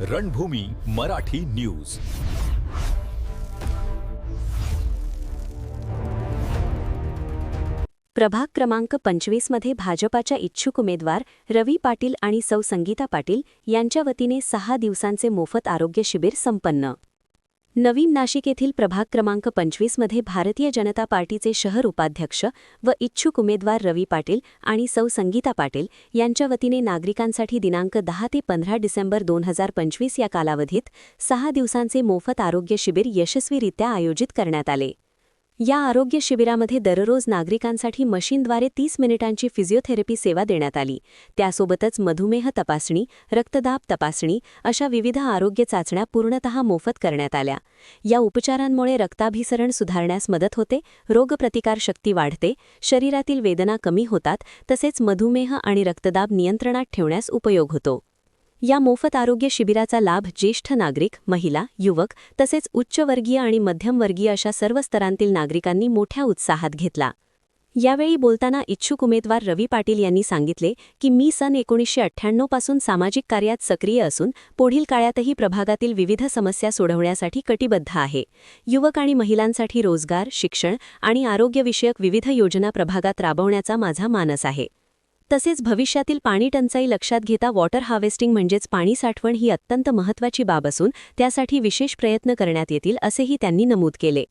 रणभूमी Marathi news. प्रभाग क्रमांक पंचवीसमध्ये भाजपाच्या इच्छुक उमेदवार रवी पाटील आणि सौ संगीता पाटील यांच्या वतीने सहा दिवसांचे मोफत आरोग्य शिबिर संपन्न. नवीन नाशिक येथील प्रभाग क्रमांक पंचवीसमध्ये भारतीय जनता पार्टीचे शहर उपाध्यक्ष व इच्छुक उमेदवार रवी पाटील आणि सौ संगीता पाटील यांच्या वतीने नागरिकांसाठी दिनांक दहा ते पंधरा डिसेंबर दोन हजार पंचवीस या कालावधीत सहा दिवसांचे मोफत आरोग्य शिबिर यशस्वीरित्या आयोजित करण्यात आले. या आरोग्य शिबिरामध्ये दररोज नागरिकांसाठी मशीनद्वारे तीस मिनिटांची फिजिओथेरपी सेवा देण्यात आली. त्यासोबतच मधुमेह तपासणी रक्तदाब तपासणी अशा विविध आरोग्य चाचण्या पूर्णतः मोफत करण्यात आल्या. या उपचारांमुळे रक्ताभिसरण सुधारण्यास मदत होते रोगप्रतिकारशक्ती वाढते शरीरातील वेदना कमी होतात तसेच मधुमेह आणि रक्तदाब नियंत्रणात ठेवण्यास उपयोग होतो. या मोफत आरोग्य शिबिराचा लाभ ज्येष्ठ नागरिक महिला युवक तसेच उच्चवर्गीय आणि मध्यमवर्गीय अशा सर्व स्तरांतील नागरिकांनी मोठ्या उत्साहात घेतला. यावेळी बोलताना इच्छुक उमेदवार रवी पाटील यांनी सांगितले की मी सन एकोणीसशे अठ्ठ्याण्णवपासून सामाजिक कार्यात सक्रिय असून पुढील काळातही प्रभागातील विविध समस्या सोडवण्यासाठी कटिबद्ध आहे. युवक आणि महिलांसाठी रोजगार शिक्षण आणि आरोग्यविषयक विविध योजना प्रभागात राबवण्याचा माझा मानस आहे. तसेच भविष्यातील पाणी टंचाई लक्षात घेता वॉटर हार्वेस्टिंग म्हणजेच पाणी साठवण ही अत्यंत महत्त्वाची बाब असून त्यासाठी विशेष प्रयत्न करण्यात येतील असेही त्यांनी नमूद केले.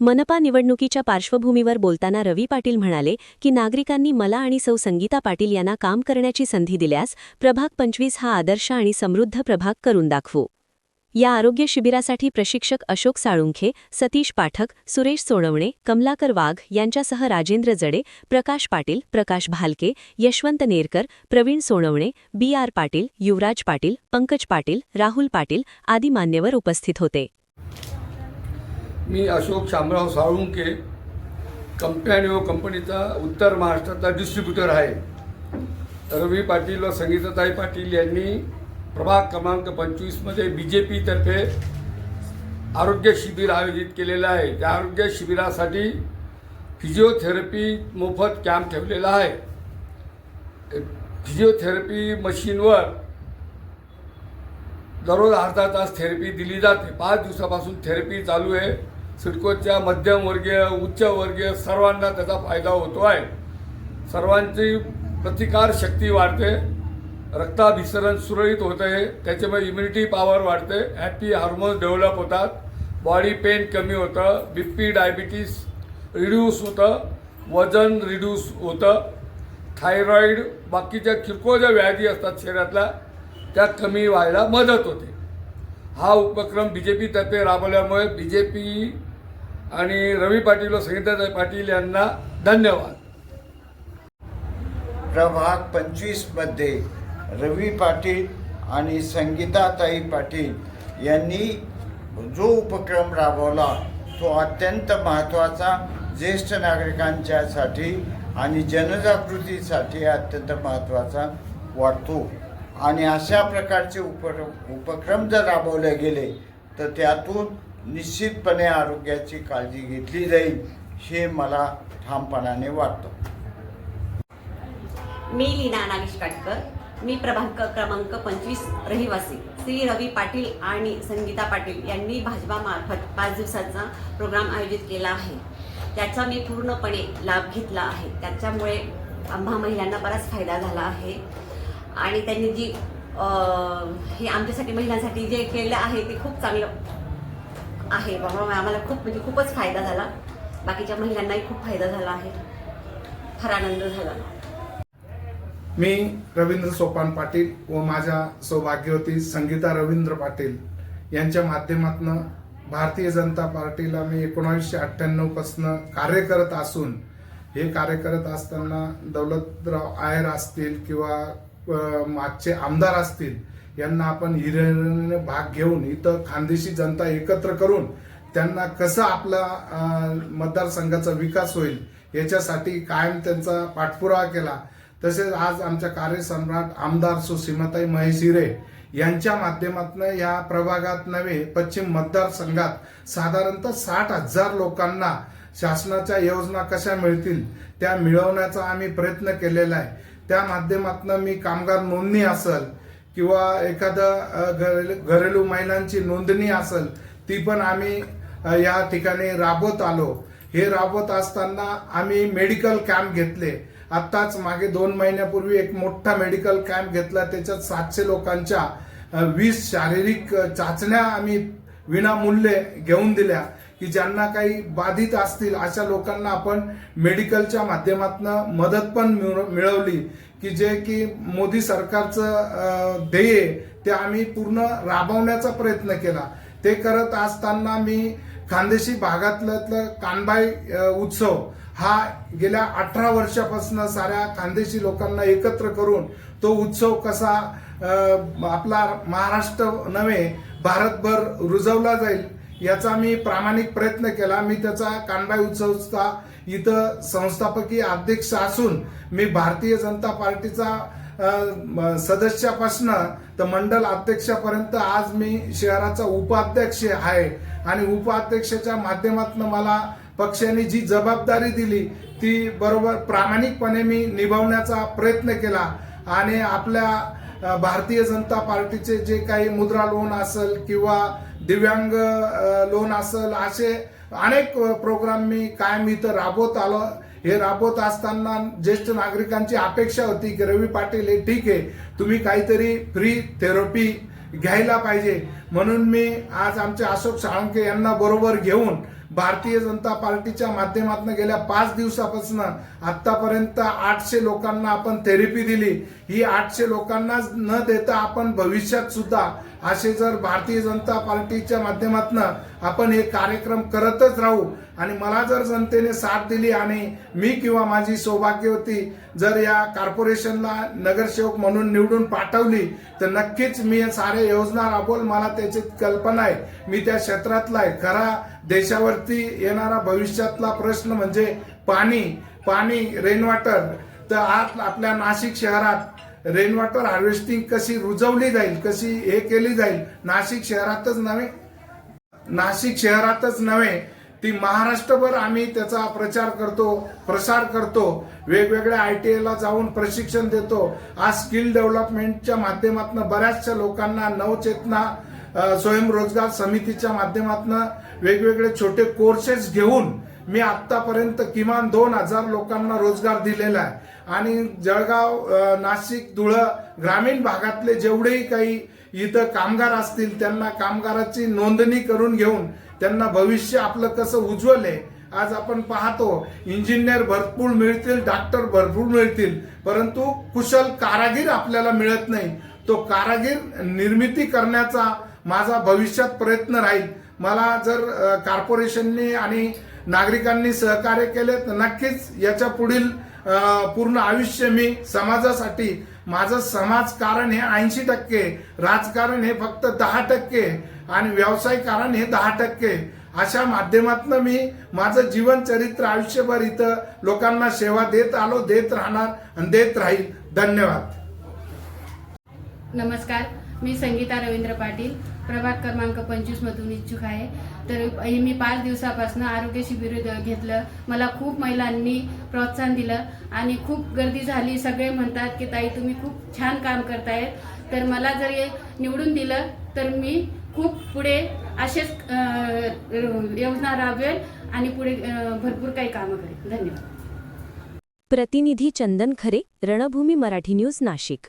मनपा निवडणुकीच्या पार्श्वभूमीवर बोलताना रवी पाटील म्हणाले की नागरिकांनी मला आणि सौ संगीता पाटील यांना काम करण्याची संधी दिल्यास प्रभाग पंचवीस हा आदर्श आणि समृद्ध प्रभाग करून दाखवू. या आरोग्य शिबिरासाठी प्रशिक्षक अशोक साळुंखे सतीश पाठक सुरेश सोनवणे कमलाकर वाघ यांच्यासह राजेंद्र जडे प्रकाश पाटील प्रकाश भालके यशवंत नेरकर प्रवीण सोनवणे बी आर पाटील युवराज पाटील पंकज पाटील राहुल पाटील आदी मान्यवर उपस्थित होते. मी अशोक शामराव साळुंके कंपनी कंपनीचा उत्तर महाराष्ट्राचा डिस्ट्रीब्युटर आहे. रवी पाटील व संगीताताई पाटील यांनी प्रभाग क्रमांक पंचवीसमध्ये बी जे पीतर्फे आरोग्य शिबिर आयोजित केलेलं आहे. त्या आरोग्य शिबिरासाठी फिजिओथेरपी मोफत कॅम्प ठेवलेला आहे. फिजिओथेरपी मशीनवर दररोज अर्धा तास थेरपी दिली जाते. पाच दिवसापासून थेरपी चालू आहे. सिडकोच्या मध्यमवर्गीय उच्चवर्गीय सर्वांना त्याचा फायदा होतो आहे. सर्वांची प्रतिकार शक्ती वाढते. रक्ताभिसरण सुरळीत होते आहे त्याच्यामुळे इम्युनिटी पॉवर वाढते हॅपी हार्मोन्स डेव्हलप होतात बॉडी पेन कमी होतं बी पी डायबिटीस रिड्यूस होतं वजन रिड्यूस होतं थायरॉईड बाकीच्या किरकोळ ज्या व्याधी असतात शरीरातल्या त्या कमी व्हायला मदत होते. हा उपक्रम B J पीतर्फे राबवल्यामुळे B J P आणि रवी पाटील व संगीताताई पाटील यांना धन्यवाद. प्रभाग पंचवीसमध्ये रवी पाटील आणि संगीताताई पाटील यांनी जो उपक्रम राबवला तो अत्यंत महत्त्वाचा. ज्येष्ठ नागरिकांच्यासाठी आणि जनजागृतीसाठी अत्यंत महत्त्वाचा वाटतो. आणि अशा प्रकारचे उपर उपक्रम जर राबवले गेले तर त्यातून निश्चितपणे आरोग्याची काळजी घेतली जाईल हे मला ठामपणाने वाटतं. मी लीना नागेश काटकर मी प्रभांक क्रमांक पंचवीस रहिवासी. श्री रवी पाटील आणि संगीता पाटील यांनी भाजपामार्फत पाच दिवसाचा प्रोग्राम आयोजित केला आहे. त्याचा मी पूर्णपणे लाभ घेतला आहे. त्याच्यामुळे आम्हा महिलांना बराच फायदा झाला आहे. आणि त्यांनी जी हे आमच्यासाठी महिलांसाठी जे केलं आहे ते खूप चांगलं आहे. बाबा आम्हाला खूप म्हणजे खूपच फायदा झाला. बाकीच्या महिलांनाही खूप फायदा झाला आहे. फार आनंद झाला. मी रवींद्र सोपान पाटील व माझ्या सौभाग्यवती संगीता रवींद्र पाटील यांच्या माध्यमातून भारतीय जनता पार्टीला मी एकोणावीसशे अठ्ठ्याण्णवपासून कार्य करत असून हे कार्य करत असताना दौलतराव आयर असतील किंवा मागचे आमदार असतील यांना आपण हिरिरीने भाग घेऊन इथं खानदेशी जनता एकत्र करून त्यांना कसं आपला मतदारसंघाचा विकास होईल याच्यासाठी कायम त्यांचा पाठपुरावा केला. तसेच आज आमच्या कार्यसम्राट आमदार सुसीमाताई महेश हिरे यांच्या माध्यमातून या प्रभागात नव्हे पश्चिम मतदारसंघात साधारणतः साठ हजार लोकांना शासनाच्या योजना कशा मिळतील त्या मिळवण्याचा आम्ही प्रयत्न केलेला आहे. त्या माध्यमातून मी कामगार नोंदणी असेल किंवा एखादं घरेलू महिलांची नोंदणी असेल ती पण आम्ही या ठिकाणी राबवत आलो. हे राबवत असताना आम्ही मेडिकल कॅम्प घेतले. आत्ताच मागे दोन महिन्यापूर्वी एक मोठा मेडिकल कॅम्प घेतला. त्याच्यात सातशे लोकांच्या वीस शारीरिक चाचण्या आम्ही विनामूल्य घेऊन दिल्या की ज्यांना काही बाधित असतील अशा लोकांना आपण मेडिकलच्या माध्यमातून मदत पण मिळवली की जे की मोदी सरकारचं ध्येय ते आम्ही पूर्ण राबवण्याचा प्रयत्न केला. ते करत असताना मी खानदेशी भागातलं कानबाई उत्सव हा गेल्या अठरा वर्षापासून साऱ्या खानदेशी लोकांना एकत्र करून तो उत्सव कसा आपला महाराष्ट्र नव्हे भारतभर रुजवला जाईल याचा मी प्रामाणिक प्रयत्न केला. मी त्याचा कानबाई उत्सवचा इथं संस्थापकीय अध्यक्ष असून मी भारतीय जनता पार्टीचा सदस्यापासनं तर मंडल अध्यक्षापर्यंत आज मी शहराचा उपाध्यक्ष आहे. आणि उपाध्यक्षाच्या माध्यमातून मला पक्षाने जी जबाबदारी दिली ती बरोबर प्रामाणिकपणे मी निभावण्याचा प्रयत्न केला. आणि आपल्या भारतीय जनता पार्टीचे जे काही मुद्रा लोन असेल किंवा दिव्यांग लोन असेल असे अनेक प्रोग्राम मी कायम इथं राबवत आलो. हे राबवत असताना ज्येष्ठ नागरिकांची अपेक्षा होती की रवी पाटील हे ठीक आहे तुम्ही काहीतरी फ्री थेरपी घ्यायला पाहिजे. म्हणून मी आज आमचे अशोक साळंके यांना बरोबर घेऊन भारतीय जनता पार्टीच्या माध्यमातून गेल्या पाच दिवसापासून आतापर्यंत आठशे लोकांना आपण थेरपी दिली. ही आठशे लोकांना न देता आपण भविष्यात सुद्धा असे जर भारतीय जनता पार्टीच्या माध्यमातून आपण हे कार्यक्रम करतच राहू आणि मला जर जनतेने साथ दिली आणि मी किंवा माझी सौभाग्यवती जर या कॉर्पोरेशनला नगरसेवक म्हणून निवडून पाठवली तर नक्कीच मी सारे साऱ्या योजना राबवल. मला त्याची कल्पना आहे. मी त्या क्षेत्रातला आहे. खरा देशावरती येणारा भविष्यातला प्रश्न म्हणजे पाणी पाणी रेन वॉटर तर आज आपल्या नाशिक शहरात रेन वॉटर हार्वेस्टिंग कशी रुजवली जाईल कशी हे केली जाईल नाशिक शहरातच नव्हे. नाशिक शहरातच नव्हे ती महाराष्ट्रभर आम्ही त्याचा प्रचार करतो प्रसार करतो वेगवेगळ्या आय टी आयला जाऊन प्रशिक्षण देतो. आज स्किल डेव्हलपमेंटच्या माध्यमातून बऱ्याचशा लोकांना नवचेतना स्वयंरोजगार समितीच्या माध्यमातून वेगवेगळे छोटे कोर्सेस घेऊन मी आतापर्यंत किमान दोन हजार लोकांना रोजगार दिलेला आहे. आणि जळगाव नाशिक धुळं ग्रामीण भागातले जेवढेही काही इथं कामगार असतील त्यांना कामगाराची नोंदणी करून घेऊन त्यांना भविष्य आपलं कसं उज्ज्वल आहे आज आपण पाहतो इंजिनियर भरपूर मिळतील डॉक्टर भरपूर मिळतील परंतु कुशल कारागीर आपल्याला मिळत नाही. तो कारागीर निर्मिती करण्याचा माझा भविष्यात प्रयत्न राहील. मला जर कॉर्पोरेशनने आणि नागरिकांनी सहकार्य केले तर नक्कीच याच्या पुढील पूर्ण आयुष्य मी समाजासाठी माझं समाजकारण हे ऐंशी टक्के राजकारण हे फक्त दहा टक्के आणि व्यावसायिकरण हे दहा टक्के. अशा माध्यमातून मी माझं जीवन चरित्र आयुष्यभर इथं लोकांना सेवा देत आलो देत राहणार आणि देत राहील. धन्यवाद. नमस्कार मी संगीता रवींद्र पाटील. प्रभाग क्रमांक पंचवीस मधून इच्छुक आहे. तर हे मी पाच दिवसापासून आरोग्य शिबिर घेतलं. मला खूप महिलांनी प्रोत्साहन दिलं आणि खूप गर्दी झाली. सगळे म्हणतात की ताई तुम्ही खूप छान काम करतायत. तर मला जर हे निवडून दिलं तर मी खूप पुढे असेच योजना राबवेल आणि पुढे भरपूर काही कामं करेल. धन्यवाद. प्रतिनिधी चंदन खरे रणभूमी मराठी न्यूज नाशिक.